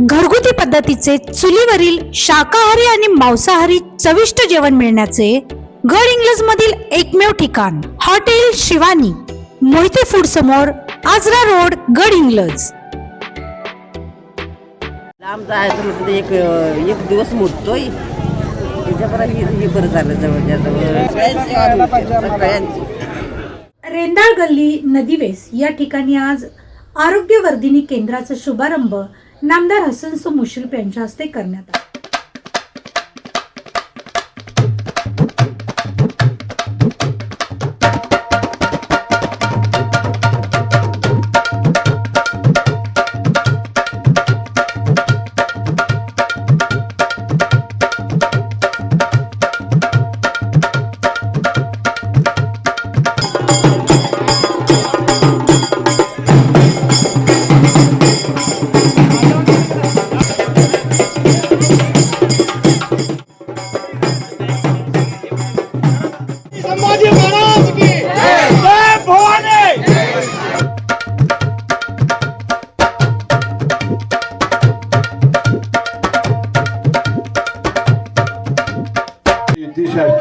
घरगुती पद्धतीचे चुलीवरील शाकाहारी आणि मांसाहारी चविष्ट जेवण मिळण्याचे गड इंग्लज मधील एकमेव ठिकाण हॉटेल शिवानी मोहिते फूड समोर आजरा रोड गड इंग्लज. लांब जायचं म्हटलं तर एक एक दिवस मोडतोय. त्याच्यापर्यंत हे हे बरं झालं जवळच्या जवळ सगळ्यांची. सेवा मिळते, सगळ्यांची रेंदाळ गल्ली नदीवेस या ठिकाणी आज आरोग्यवर्धिनी केंद्राचा शुभारंभ नामदार हसनसो मुश्रीफ यांच्या हस्ते करण्यात आला.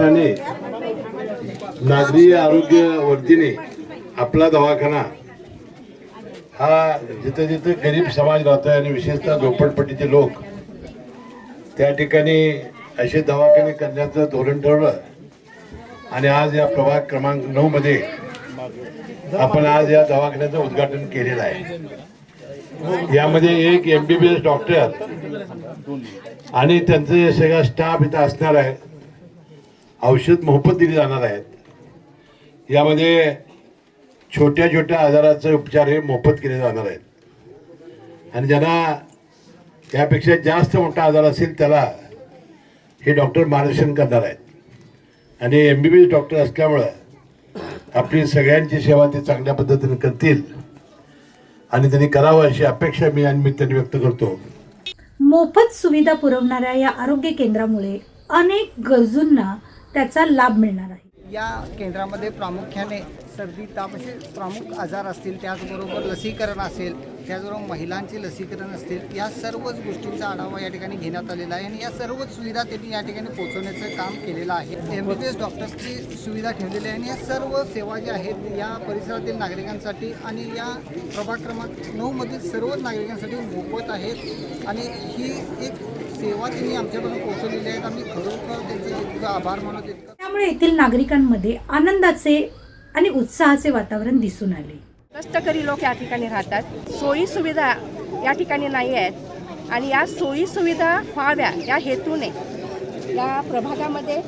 युती नागरी आरोग्य वर्तीने आपला दवाखाना हा जिथं जिथं गरीब समाज राहतो आणि विशेषतः झोपडपट्टीचे लोक त्या ठिकाणी असे दवाखाने करण्याचं धोरण ठरवलं. आणि आज या प्रभाग क्रमांक नऊ मध्ये आपण आज या दवाखान्याचं उद्घाटन केलेलं आहे. यामध्ये एक M B B S doctor आणि त्यांचे सगळा स्टाफ इथं असणार आहे औषध मोफत दिली जाणार आहेत. यामध्ये छोट्या छोट्या आजाराचे उपचार हे मोफत केले जाणार आहेत. आणि ज्यांना यापेक्षा जास्त मोठा आजार असेल त्याला हे डॉक्टर मार्गदर्शन करणार आहेत. आणि M B B S doctor असल्यामुळं आपली सगळ्यांची सेवा ते चांगल्या पद्धतीने करतील. आणि त्यांनी करावं अशी अपेक्षा मी आणि मी त्यांनी व्यक्त करतो. मोफत सुविधा पुरवणाऱ्या या आरोग्य केंद्रामुळे अनेक गरजूंना त्याचा लाभ मिळणार आहे. या केंद्रामध्ये प्रामुख्याने सर्दी ताप असे प्रमुख आजार असतील त्याचबरोबर लसीकरण असेल त्याचबरोबर महिलांचे लसीकरण असतील या सर्वच गोष्टींचा आढावा या ठिकाणी घेण्यात आलेला आहे आणि या सर्वच सुविधा त्यांनी या ठिकाणी पोहोचवण्याचं काम केलेलं आहे. एम बी बी एस डॉक्टर्सची सुविधा ठेवलेली आहे आणि या सर्व सेवा ज्या आहेत या परिसरातील नागरिकांसाठी आणि या प्रभाग क्रमांक नऊमधील सर्वच नागरिकांसाठी मोफत आहेत. आणि ही एक सेवा त्यांनी आमच्यापर्यंत पोहोचवलेली आहेत आम्ही खरोखर त्यांचे इतकं आभार मानत इतकं त्यामुळे येथील नागरिकांमध्ये आनंदाचे आणि उत्साहाचे वातावरण दिसून आले. कष्टकरी लोक या ठिकाणी राहतात. सोयी सुविधा या ठिकाणी नाही आहेत. आणि या सोयी सुविधा व्हाव्या या हेतूने या प्रभागामध्ये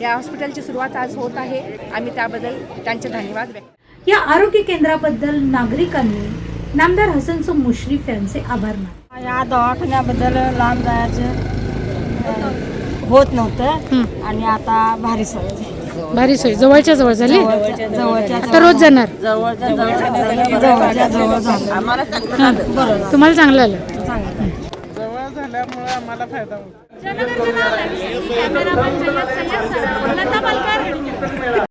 या हॉस्पिटलची सुरुवात आज होत आहे. आम्ही त्याबद्दल त्यांचे धन्यवाद व्यक्त या आरोग्य केंद्राबद्दल नागरिकांनी नामदार हसनसो मुश्रीफ यांचे आभार मानले. या दवाखान्याबद्दल लांब जायचं होत नव्हतं. आणि आता भारी सोय झाली. भारी सोय. जवळच्या जवळ झाली? आता रोज जाणार? तुम्हाला चांगलं आलं. जवळ झाल्यामुळे आम्हाला फायदा होतो.